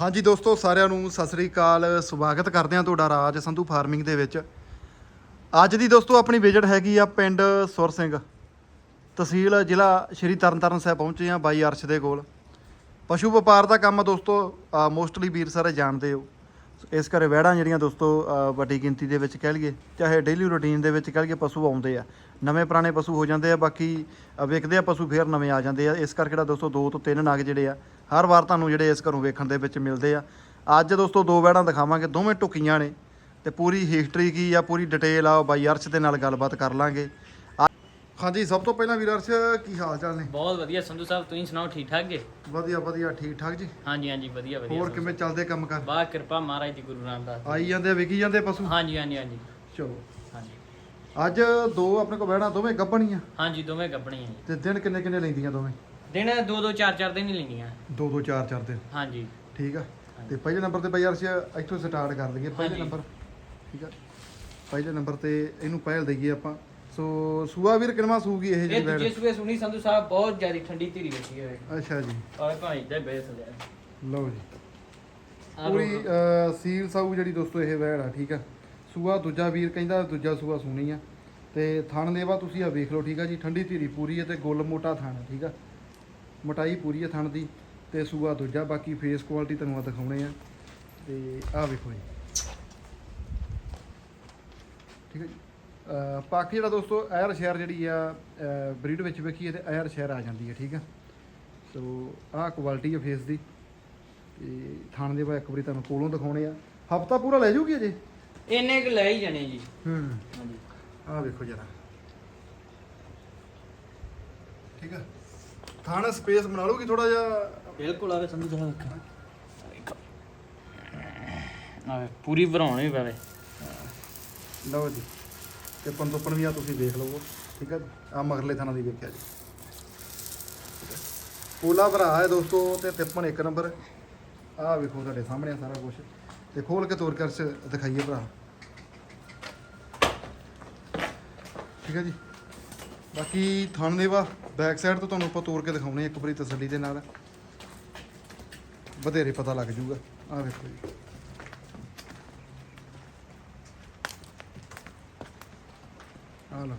ਹਾਂਜੀ ਦੋਸਤੋ ਸਾਰਿਆਂ ਨੂੰ ਸਤਿ ਸ੍ਰੀ ਅਕਾਲ। ਸਵਾਗਤ ਕਰਦੇ ਹਾਂ ਤੁਹਾਡਾ ਰਾਜ ਸੰਧੂ ਫਾਰਮਿੰਗ ਦੇ ਵਿੱਚ। ਅੱਜ ਦੀ ਦੋਸਤੋ ਆਪਣੀ ਵਿਜ਼ਿਟ ਹੈਗੀ ਆ ਪਿੰਡ ਸੁਰ ਸਿੰਘ। ਤਹਿਸੀਲ ਜ਼ਿਲ੍ਹਾ ਸ਼੍ਰੀ ਤਰਨਤਾਰਨ ਸਾਹਿਬ ਪਹੁੰਚੇ ਆ ਬਾਈ ਅਰਸ਼ ਦੇ ਕੋਲ। ਪਸ਼ੂ ਵਪਾਰ ਦਾ ਕੰਮ ਦੋਸਤੋ ਮੋਸਟਲੀ ਵੀਰ ਸਾਰੇ ਜਾਣਦੇ ਹੋ। ਇਸ ਘਰੇ ਵਹਿੜਾਂ ਜਿਹੜੀਆਂ ਦੋਸਤੋ ਵੱਡੀ ਗਿਣਤੀ ਦੇ ਵਿੱਚ ਕਹਿ ਲਈਏ ਚਾਹੇ ਡੇਲੀ ਰੂਟੀਨ ਦੇ ਵਿੱਚ ਕਹਿ ਲਈਏ ਪਸ਼ੂ ਆਉਂਦੇ ਆ। ਨਵੇਂ ਪੁਰਾਣੇ ਪਸ਼ੂ ਹੋ ਜਾਂਦੇ ਆ ਬਾਕੀ ਅ, ਵਿਕਦੇ ਆ ਪਸ਼ੂ ਫੇਰ ਨਵੇਂ ਆ ਜਾਂਦੇ ਆ। ਇਸ ਕਰਕੇ ਜਿਹੜਾ ਦੋਸਤੋ ਦੋ ਤੋਂ ਤਿੰਨ ਨਗ ਜਿਹੜੇ ਆ ਹਰ ਵਾਰ ਤੁਹਾਨੂੰ ਜਿਹੜੇ ਇਸ ਘਰੋਂ ਵੇਖਣ ਦੇ ਵਿੱਚ ਮਿਲਦੇ ਆ। ਅੱਜ ਦੋਸਤੋ ਦੋ ਵਹਿੜਾਂ ਦਿਖਾਵਾਂਗੇ ਦੋਵੇਂ ਟੁਕੀਆਂ ਨੇ ਤੇ ਪੂਰੀ ਹਿਸਟਰੀ ਕੀ ਆ ਪੂਰੀ ਡਿਟੇਲ ਆ ਬਾਈ ਅਰਸ਼ ਦੇ ਨਾਲ ਗੱਲਬਾਤ ਕਰ ਲਾਂਗੇ। ਹਾਂਜੀ ਸਭ ਤੋਂ ਪਹਿਲਾਂ ਵੀਰ ਅਰਸ਼ ਕੀ ਹਾਲ ਚਾਲ ਨੇ? ਬਹੁਤ ਵਧੀਆ ਸੰਧੂ ਸਾਹਿਬ ਤੁਸੀਂ ਸੁਣਾਓ ਠੀਕ ਠਾਕ ਜੀ? ਵਧੀਆ ਵਧੀਆ ਠੀਕ ਠਾਕ ਜੀ। ਹਾਂਜੀ ਹਾਂਜੀ ਵਧੀਆ ਵਧੀਆ ਹੋਰ ਕਿਵੇਂ ਚੱਲਦੇ ਕੰਮ ਕਰ। ਬਾਹਰ ਕਿਰਪਾ ਮਹਾਰਾਜ ਦੀ ਗੁਰੂ ਰਾਮਦਾਸ ਆਈ ਜਾਂਦੇ ਵਿਕੀ ਜਾਂਦੇ ਪਸ਼ੂ? ਹਾਂਜੀ ਹਾਂਜੀ ਹਾਂਜੀ। ਚਲੋ। ਹਾਂਜੀ। ਅੱਜ ਦੋ ਆਪਣੇ ਕੋਲ ਬਹਿਣਾ ਦੋਵੇਂ ਗੱਭਣੀਆਂ? ਹਾਂਜੀ ਦੋਵੇਂ ਗੱਬਣੀਆਂ ਤੇ ਦਿਨ ਕਿੰਨੇ ਕਿੰਨੇ ਲੈਂਦੀਆਂ ਦੋਵੇਂ? ਦਿਨ ਦੋ ਦੋ ਚਾਰ ਚਾਰ ਦਿਨ ਹੀ ਲੈਂਦੀਆਂ ਦੋ ਦੋ ਚਾਰ ਚਾਰ ਦਿਨ। ਹਾਂਜੀ। ਠੀਕ ਆ। ਤੇ ਪਹਿਲੇ ਨੰਬਰ ਤੇ ਬਈ ਅਰਸ਼ ਇੱਥੋਂ ਸਟਾਰਟ ਕਰ ਲਈਏ ਪਹਿਲੇ ਹਾਂਜੀ। ਨੰਬਰ। ਠੀਕ ਆ। ਪਹਿਲੇ ਨੰਬਰ ਤੇ ਇਹਨੂੰ ਪਹਿਲ ਦਈਏ ਆਪਾਂ। ਸੋ ਸੂਆ ਵੀਰ ਕਿਨਵਾ ਸੂਗੀ ਇਹ ਇਹ ਜਿਹੜੀ ਦੂਜੇ ਬੈਡ ਸੂਏ ਸੁਣੀ ਸੰਧੂ ਸਾਹਿਬ ਬਹੁਤ ਜ਼ਿਆਦਾ ਠੰਡੀ ਧੀਰੀ ਬੈਠੀ ਹੋਏ ਅੱਛਾ ਜੀ। ਔਰ ਭਾਈ ਦਾ ਬੇਸ ਲਿਆ ਲਓ ਜੀ। ਪੂਰੀ। ਅਹ, ਸੀਲ ਸਾਊ ਜਿਹੜੀ ਦੋਸਤੋ ਇਹ ਵੈੜ ਆ ਠੀਕ ਆ। ਸੂਆ ਦੂਜਾ ਵੀਰ ਕਹਿੰਦਾ ਦੂਜਾ ਸੂਆ ਸੁਣੀ ਆ। ਤੇ ਥਣ ਦੇਵਾ ਤੁਸੀਂ ਆ ਵੇਖ ਲਓ ਠੀਕ ਆ ਜੀ। ਠੰਡੀ ਧੀਰੀ ਪੂਰੀ ਹੈ ਤੇ ਗੁੱਲ ਮੋਟਾ ਥਣ ਆ ਠੀਕ ਆ। ਮੋਟਾਈ ਪੂਰੀ ਹੈ ਥਣ ਦੀ ਤੇ ਸੂਆ ਦੂਜਾ ਬਾਕੀ ਫੇਸ ਕੁਆਲਿਟੀ ਤੁਹਾਨੂੰ ਆ ਦਿਖਾਉਣੇ ਆ। ਤੇ ਆਹ ਵੇਖੋ ਜੀ। ਠੀਕ ਹੈ ਜੀ। ਬਾਕੀ ਜਿਹੜਾ ਦੋਸਤੋ ਐਰ ਸ਼ਹਿਰ ਜਿਹੜੀ ਆ ਬਰੀਡ ਵਿੱਚ ਵੇਖੀਏ ਤੇ ਐਰ ਸ਼ਹਿਰ ਆ ਜਾਂਦੀ ਹੈ ਠੀਕ ਆ। ਸੋ ਆਹ ਕੁਆਲਿਟੀ ਹੈ ਫੇਸ ਦੀ। ਤੇ ਥਾਣ ਦੇ ਬਾ ਇੱਕ ਵਾਰੀ ਤੁਹਾਨੂੰ ਕੋਲੋਂ ਦਿਖਾਉਣੇ ਆ। ਹਫਤਾ ਪੂਰਾ ਲੈ ਜੂਗੀ ਅਜੇ? ਇੰਨੇ ਕੁ ਲੈ ਹੀ ਜਾਣੇ ਜੀ। ਹੂੰ। ਹਾਂਜੀ। ਆਹ ਵੇਖੋ ਜਰਾ। ਠੀਕ ਆ। ਥਾਣਾ ਸਪੇਸ ਬਣਾ ਲਓਗੀ ਥੋੜਾ ਜਿਹਾ? ਬਿਲਕੁਲ ਆਵੇ ਸੰਧੂ ਸਾਹਿਬ ਆਵੇ ਪੂਰੀ ਭਰਾਉਣੀ ਪਵੇ ਲਓ ਜੀ ਤੇ ਪੰਦੋਪਨ ਵੀ ਆ ਤੁਸੀਂ ਦੇਖ ਲਵੋ ਠੀਕ ਆ ਆ ਮਗਰਲੇ ਥਾਣਾ ਦੀ ਵੇਖਿਆ ਜੀ। ਪੂਲਾ ਭਰਾ ਹੈ ਦੋਸਤੋ ਤੇ ਤਿੱਪਣ ਇੱਕ ਨੰਬਰ। ਆਹ ਵੇਖੋ ਤੁਹਾਡੇ ਸਾਹਮਣੇ ਆ ਸਾਰਾ ਕੁਝ ਤੇ ਖੋਲ ਕੇ ਤੋਰ ਕਰ ਸ ਦਿਖਾਈਏ ਭਰਾ। ਠੀਕ ਹੈ ਜੀ? ਬਾਕੀ ਥਣ ਦੇਵਾ ਬੈਕ ਸਾਈਡ ਤੋਂ ਤੁਹਾਨੂੰ ਆਪਾਂ ਤੋੜ ਕੇ ਦਿਖਾਉਣੇ ਇੱਕ ਵਾਰੀ ਤਸੱਲੀ ਦੇ ਨਾਲ। ਵਧੇਰੇ ਪਤਾ ਲੱਗ ਜੂਗਾ। ਆ ਵੇਖੋ ਜੀ। ਆਹ ਲਓ।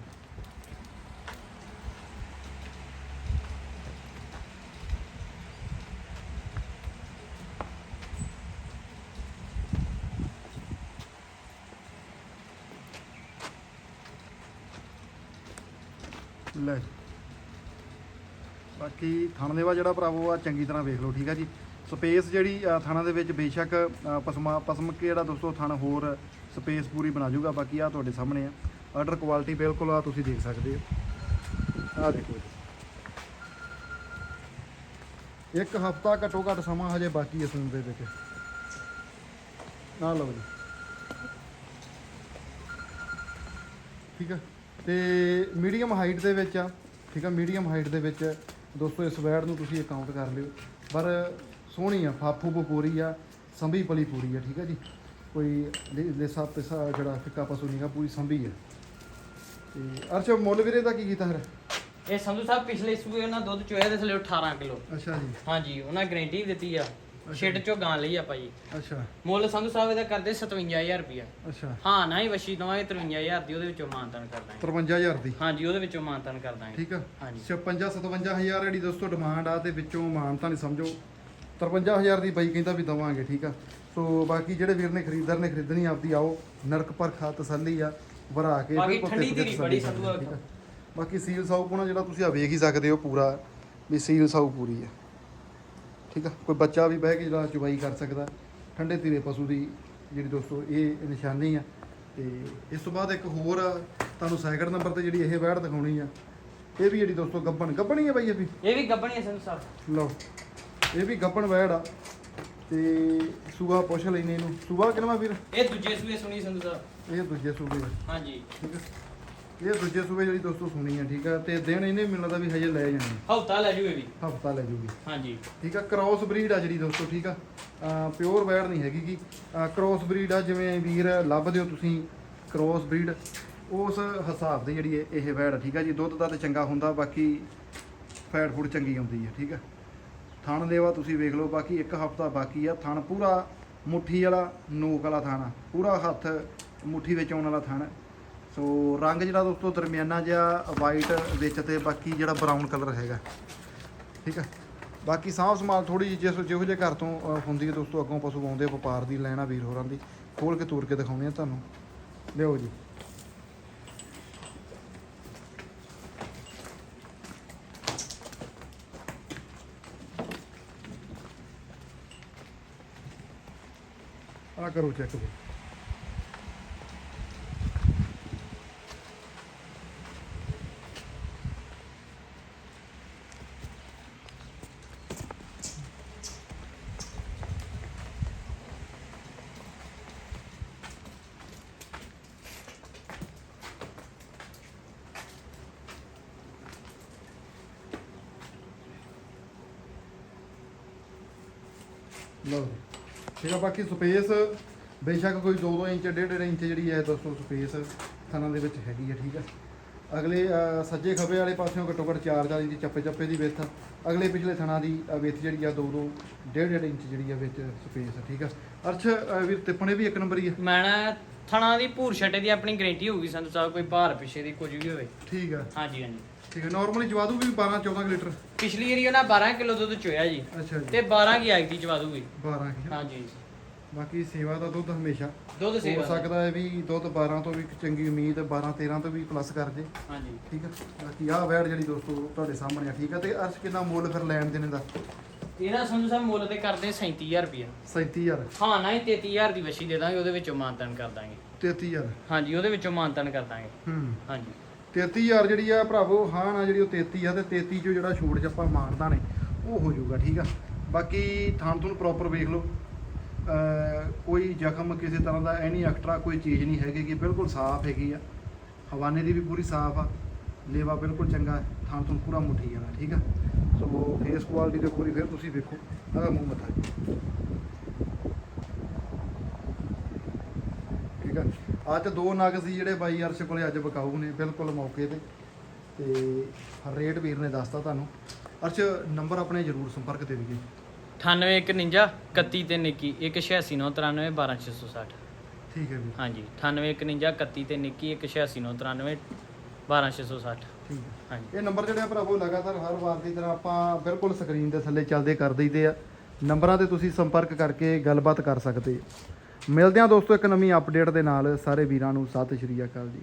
ਲੈ ਜੀ। ਬਾਕੀ ਥਣ ਦੇਵਾ ਜਿਹੜਾ ਭਰਾਵੋ ਆ ਚੰਗੀ ਤਰ੍ਹਾਂ ਵੇਖ ਲਓ, ਠੀਕ ਆ ਜੀ। ਸਪੇਸ ਜਿਹੜੀ ਥਾਣਾ ਦੇ ਵਿੱਚ ਬੇਸ਼ੱਕ ਪਸਮਾ, ਪਸਮ ਕੇ ਜਿਹੜਾ ਦੋਸਤੋ ਥਣ ਹੋਰ ਸਪੇਸ ਪੂਰੀ ਬਣਾ ਜੂਗਾ, ਬਾਕੀ ਆ ਤੁਹਾਡੇ ਸਾਹਮਣੇ ਆ। ਆਰਡਰ ਕੁਆਲਿਟੀ ਬਿਲਕੁਲ ਆ ਤੁਸੀਂ ਦੇਖ ਸਕਦੇ ਹੋ। ਆ ਦੇਖੋ ਜੀ। ਇੱਕ ਹਫਤਾ ਘੱਟੋ ਘੱਟ ਸਮਾਂ ਹਜੇ ਬਾਕੀ ਹੈ ਸੂਨ ਦੇ ਵਿੱਚ। ਨਾ ਲਓ ਜੀ। ਠੀਕ ਆ। ਤੇ ਮੀਡੀਅਮ ਹਾਈਟ ਦੇ ਵਿੱਚ ਆ ਠੀਕ ਆ ਮੀਡੀਅਮ ਹਾਈਟ ਦੇ ਵਿੱਚ। ਦੋਸਤੋ ਇਸ ਵੈਡ ਨੂੰ ਤੁਸੀਂ ਅਕਾਊਂਟ ਕਰ ਲਿਓ। ਪਰ ਸੋਹਣੀ ਆ ਫਾਫੂ ਬਪੂਰੀ ਆ ਸੰਭੀ ਪਲੀ ਪੂਰੀ ਆ ਠੀਕ ਆ ਜੀ। ਕੋਈ ਦੇਸਾ ਪਿਸਾ ਜਿਹੜਾ ਫਿੱਕਾ ਪਸ਼ੂ ਨਹੀਂਗਾ ਪੂਰੀ ਸੰਭੀ ਆ। ਤੇ ਅਰਸ਼ ਮੁੱਲ ਵੀਰੇ ਦਾ ਕੀ ਕੀਤਾ ਫਿਰ? ਇਹ ਸੰਧੂ ਸਾਹਿਬ ਪਿਛਲੇ ਸੂਏ ਉਹਨਾਂ ਦੁੱਧ ਚੋਇਆ ਦੇ ਥਲੇ 18 ਕਿਲੋ। ਅੱਛਾ ਜੀ। ਹਾਂਜੀ ਉਹਨਾਂ ਗਾਰੰਟੀ ਵੀ ਦਿੱਤੀ ਆ। ਛਿੱਟ ਚੋਂ ਗਾਂ ਲਈ ਆਪਾਂ ਜੀ ਅੱਛਾ। ਮੁੱਲ ਸੰਧੂ ਸਾਹਿਬ ਇਹਦਾ ਕਰਦੇ 57000 ਰੁਪਇਆ ਅੱਛਾ। ਹਾਂ ਨਾ ਹੀ ਵਸ਼ੀ ਦਵਾਂਗੇ 53000 ਦੀ ਉਹਦੇ ਵਿੱਚੋਂ ਮਾਨਤਨ ਕਰ ਦਾਂਗੇ। 53000 ਦੀ? ਹਾਂਜੀ ਉਹਦੇ ਵਿੱਚੋਂ ਮਾਨਤਨ ਕਰ ਦਾਂਗੇ। ਠੀਕ ਆ। ਹਾਂਜੀ। 56 57000 ਜਿਹੜੀ ਦੋਸਤੋ ਡਿਮਾਂਡ ਆ ਤੇ ਵਿੱਚੋਂ ਮਾਨ ਤਾਂ ਨਹੀਂ ਸਮਝੋ। 53000 ਦੀ ਬਾਈ ਕਹਿੰਦਾ ਵੀ ਦਵਾਂਗੇ ਠੀਕ ਆ। ਸੋ ਬਾਕੀ ਜਿਹੜੇ ਵੀਰ ਨੇ ਖਰੀਦਦਾਰ ਨੇ ਖਰੀਦਣੀ ਆਪਦੀ ਆਓ। ਨਰਕ ਪਰਖਾ ਤਸੱਲੀ ਆ ਭਰਾ ਕੇ ਬਾਕੀ ਠੰਡੀ ਤਸੱਲੀ ਬੜੀ ਸੰਧੂ। ਬਾਕੀ ਸੀਲ ਸਾਊ ਪੁਣਾ ਜਿਹੜਾ ਤੁਸੀਂ ਆ ਵੇਖ ਹੀ ਸਕਦੇ ਹੋ ਪੂਰਾ ਵੀ ਸੀਲ ਸਾਊ ਪੂਰੀ ਆ। ਠੀਕ ਆ? ਕੋਈ ਬੱਚਾ ਵੀ ਬਹਿ ਕੇ ਜਿਹੜਾ ਚੁਬਾਈ ਕਰ ਸਕਦਾ। ਠੰਡੇ ਧੀਰੇ ਪਸ਼ੂ ਦੀ ਜਿਹੜੀ ਦੋਸਤੋ ਇਹ ਨਿਸ਼ਾਨੀ ਆ। ਤੇ ਇਸ ਤੋਂ ਬਾਅਦ ਇੱਕ ਹੋਰ ਤੁਹਾਨੂੰ ਸੈਕਿੰਡ ਨੰਬਰ ਤੇ ਜਿਹੜੀ ਇਹ ਵੈੜ ਦਿਖਾਉਣੀ ਆ ਇਹ ਵੀ ਜਿਹੜੀ ਦੋਸਤੋ ਗੱਬਣ ਗੱਬਣੀ ਆ ਬਾਈ ਇਹ ਵੀ? ਇਹ ਵੀ ਗੱਬਣੀ ਹੈ ਸੰਧੂ ਸਾਹਿਬ ਲਓ ਇਹ ਵੀ ਗੱਬਣ ਵੈੜ ਆ। ਤੇ ਸੂਆ ਪੁੱਛ ਲੈਨੇ ਇਹਨੂੰ। ਸੂਆ ਕਿਨਵਾ ਵੀਰ? ਇਹ ਦੂਜੇ ਸੂਏ ਸੁਣੀ ਸੰਧੂ ਸਾਹਿਬ ਇਹ ਦੂਜੇ ਆ। ਹਾਂਜੀ। ਠੀਕ ਆ? ਇਹ ਦੂਜੇ ਸੂਬੇ ਜਿਹੜੀ ਦੋਸਤੋ ਸੁਣੀ ਆ ਠੀਕ ਆ? ਤੇ ਦਿਨ ਇਹਨੇ ਮੈਨੂੰ ਲੱਗਦਾ ਵੀ ਹਜੇ ਲੈ ਜਾਣੇ। ਹਫਤਾ ਲੈ ਜੂ ਇਹ ਵੀ। ਹਫਤਾ ਲੈ ਜੂਗੀ। ਹਾਂਜੀ। ਠੀਕ ਆ ਕ੍ਰਾਸ ਬਰੀਡ ਆ ਜਿਹੜੀ ਦੋਸਤੋ ਠੀਕ ਆ? ਪਿਓਰ ਵੈੜ ਨਹੀਂ ਹੈਗੀ ਗੀ। ਕ੍ਰਾਸ ਬਰੀਡ ਆ ਜਿਵੇਂ ਵੀਰ ਲੱਭਦੇ ਹੋ ਤੁਸੀਂ ਕ੍ਰਾਸ ਬਰੀਡ ਉਸ ਹਿਸਾਬ ਦੀ ਜਿਹੜੀ ਇਹ- ਇਹ ਵੈੜ ਠੀਕ ਆ ਜੀ? ਦੁੱਧ ਦਾ ਤੇ ਚੰਗਾ ਹੁੰਦਾ ਬਾਕੀ ਫੈਟ ਫੂਡ ਚੰਗੀ ਆਉਂਦੀ ਹੈ ਠੀਕ ਆ? ਥਣ ਦੇਵਾ ਤੁਸੀਂ ਵੇਖ ਲਓ ਬਾਕੀ ਇੱਕ ਹਫਤਾ ਬਾਕੀ ਆ। ਥਣ ਪੂਰਾ ਮੁੱਠੀ ਵਾਲਾ ਨੋਕ ਵਾਲਾ ਥਣ ਪੂਰਾ ਹੱਥ ਮੁੱਠੀ ਵਿੱਚ ਆਉਣ ਵਾਲਾ ਥਣ। ਹੈ। ਸੋ ਰੰਗ ਜਿਹੜਾ ਦੋਸਤੋ ਦਰਮਿਆਨਾ ਜਿਹਾ ਵਾਈਟ ਵਿੱਚ ਤੇ ਬਾਕੀ ਜਿਹੜਾ ਬਰਾਊਨ ਕਲਰ ਹੈਗਾ। ਠੀਕ ਆ? ਬਾਕੀ ਸਾਂਭ ਸੰਭਾਲ ਥੋੜੀ ਜਿਹੀ ਜਿਸ ਜਿਹੋ ਜਿਹੇ ਘਰ ਤੋਂ ਹੁੰਦੀ ਹੈ ਦੋਸਤੋ, ਅੱਗੋਂ ਪਸ਼ੂ ਆਉਂਦੇ ਵਪਾਰ ਦੀ ਲੈਣਾ ਵੀਰ ਹੋਰਾਂ ਦੀ। ਖੋਲ ਕੇ ਤੋਰ ਕੇ ਦਿਖਾਉਂਦੇ ਆ ਤੁਹਾਨੂੰ। ਲਿਓ ਜੀ। ਆ ਕਰੋ ਚੈੱਕ ਲਓ ਜੀ। ਠੀਕ ਆ ਬਾਕੀ ਸਪੇਸ ਬੇਸ਼ੱਕ ਕੋਈ 2-2 ਇੰਚ 1.5 ਇੰਚ ਜਿਹੜੀ ਹੈ ਦੋਸਤੋ ਸਪੇਸ ਥਣਾਂ ਦੇ ਵਿੱਚ ਹੈਗੀ ਹੈ ਠੀਕ ਹੈ ਅਗਲੇ ਸੱਜੇ ਖੱਬੇ ਵਾਲੇ ਪਾਸਿਓਂ ਘੱਟੋ ਘੱਟ 4-4 ਇੰਚ ਚੱਪੇ ਚੱਪੇ ਦੀ ਵਿੱਥ ਅਗਲੇ ਪਿਛਲੇ ਥਣਾਂ ਦੀ ਵਿੱਥ ਜਿਹੜੀ ਆ 2-2 1.5 ਇੰਚ ਜਿਹੜੀ ਆ ਵਿੱਚ ਸਪੇਸ ਠੀਕ ਆ। ਅਰਸ਼ ਵੀਰ ਤਿੱਪਣੇ ਵੀ ਇੱਕ ਨੰਬਰ ਹੀ ਆ। ਮੈਂ ਨਾ ਥਣਾ ਦੀ ਭੂਰ ਛੱਟੇ ਦੀ ਆਪਣੀ ਗਾਰੰਟੀ ਹੋਊਗੀ ਸੰਧੂ ਸਾਹਿਬ ਕੋਈ ਭਾਰ ਪਿੱਛੇ ਦੀ ਕੁਝ ਵੀ ਹੋਵੇ। ਠੀਕ ਆ। ਹਾਂਜੀ ਹਾਂਜੀ। ਠੀਕ ਹੈ ਨਾਰਮਲੀ ਜਵਾਦੂ ਵੀ 12-14 ਲੀਟਰ? ਪਿਛਲੀ ਏਰੀਆ ਨਾ 12 ਕਿਲੋ ਦੁੱਧ ਚੋਇਆ ਜੀ। ਅੱਛਾ ਜੀ। ਤੇ 12 ਕੀ ਆਈ ਦੀ ਚਵਾਦੂਗੀ 12 ਕੀ। ਹਾਂਜੀ। ਬਾਕੀ ਸੇਵਾ ਦਾ ਦੁੱਧ ਹਮੇਸ਼ਾ। ਦੁੱਧ ਹੋ ਸੇਵਾ ਦਾ। ਸਕਦਾ ਹੈ ਵੀ ਦੁੱਧ 12 ਤੋਂ ਵੀ ਚੰਗੀ ਉਮੀਦ 12-13 ਤੋਂ ਵੀ ਪਲੱਸ ਕਰ ਜੇ। ਹਾਂਜੀ। ਠੀਕ ਆ? ਬਾਕੀ ਆਹ ਵੈੜ ਜਿਹੜੀ ਦੋਸਤੋ ਤੁਹਾਡੇ ਸਾਹਮਣੇ ਆ ਠੀਕ ਆ? ਤੇ ਅਰਸ਼ ਕਿੰਨਾ ਮੁੱਲ ਫਿਰ ਲੈਣ ਦੇਣੇ ਦਾ? ਇਹਦਾ ਸੰਧੂ ਸਾਹਿਬ ਮੁੱਲ ਤੇ ਕਰਦੇ 37000 ਰੁਪਇਆ। 37000 ਹਾਂ ਨਾ ਹੀ 33000 ਦੀ ਵਛੀ ਦੇ ਦਾਂਗੇ ਉਹਦੇ ਵਿੱਚੋਂ ਮਾਨਤਨ ਕਰ ਦਾਂਗੇ। 33000 ਹਾਂਜੀ ਉਹਦੇ ਵਿੱਚੋਂ ਮਾਨਤਨ ਕਰ ਦਾਂਗੇ। ਹੂੰ। ਹਾਂਜੀ। 33000 ਜਿਹੜੀ ਆ ਭਰਾਵੋ, ਹਾਂ ਨਾ ਜਿਹੜੀ ਉਹ 33 ਆ ਤੇ 33 ਚੋਂ ਜਿਹੜਾ ਛੋਟ 'ਚ ਆਪਾਂ ਮਾਰਦਾ ਨੇ, ਉਹ ਹੋ ਜਾਊਗਾ, ਠੀਕ ਆ? ਬਾਕੀ ਥਾਂ ਤੁਹਾਨੂੰ ਪ੍ਰੋਪਰ ਵੇਖ ਲਓ। ਕੋਈ ਜ਼ਖਮ ਕਿਸੇ ਤਰ੍ਹਾਂ ਦਾ, ਐਨੀ ਐਕਸਟਰਾ ਕੋਈ ਚੀਜ਼ ਨਹੀਂ ਹੈਗੀ ਕਿ ਬਿਲਕੁਲ ਸਾਫ਼ ਹੈਗੀ ਆ। ਹਵਾਨੇ ਦੀ ਵੀ ਪੂਰੀ ਸਾਫ਼ ਆ। ਲੇਵਾ ਬਿਲਕੁਲ ਚੰਗਾ ਥਾਂ ਤੁਹਾਨੂੰ ਪੂਰਾ ਮੁੱਠੀ ਜਾਣਾ ਠੀਕ ਆ? ਸੋ ਫੇਸ ਕੁਆਲਿਟੀ ਦੇ ਪੂਰੀ ਫਿਰ ਤੁਸੀਂ ਵੇਖੋ। ਆਹ ਮੂੰਹ ਮੱਥਾ ਜੀ। ਠੀਕ ਆ? ਅੱਜ ਦੋ ਨਗ ਸੀ ਜਿਹੜੇ ਬਾਈ ਅਰਸ਼ ਕੋਲੇ ਅੱਜ ਬਕਾਊ ਨੇ ਬਿਲਕੁਲ ਮੌਕੇ ਤੇ। ਤੇ ਰੇਟ ਵੀਰ ਨੇ ਦੱਸਤਾ ਤੁਹਾਨੂੰ। ਅਰਸ਼ ਨੰਬਰ ਆਪਣੇ ਜ਼ਰੂਰ ਸੰਪਰਕ ਦੇ ਦਈਏ 9851 31 ਤੇ ਨਿੱਕੀ 18693 12660 ਠੀਕ ਹੈ ਵੀਰ। ਹਾਂਜੀ 9851 31 ਤੇ ਨਿੱਕੀ 18693 12660 ਠੀਕ ਹੈ। ਹਾਂਜੀ। ਇਹ ਨੰਬਰ ਜਿਹੜੇ ਆ ਭਰਾਵੋ ਲਗਾਤਾਰ ਹਰ ਵਾਰ ਦੀ ਤਰ੍ਹਾਂ ਆਪਾਂ ਬਿਲਕੁਲ ਸਕਰੀਨ ਦੇ ਥੱਲੇ ਚੱਲਦੇ ਕਰ ਦਈਦੇ ਆ। ਨੰਬਰਾਂ ਤੇ ਤੁਸੀਂ ਸੰਪਰਕ ਕਰਕੇ ਗੱਲਬਾਤ ਕਰ ਸਕਦੇ ਹੋ। ਮਿਲਦੇ ਹਾਂ ਦੋਸਤੋ ਇੱਕ ਨਵੀਂ ਅਪਡੇਟ ਦੇ ਨਾਲ। ਸਾਰੇ ਵੀਰਾਂ ਨੂੰ ਸਤਿ ਸ਼੍ਰੀ ਅਕਾਲ ਜੀ।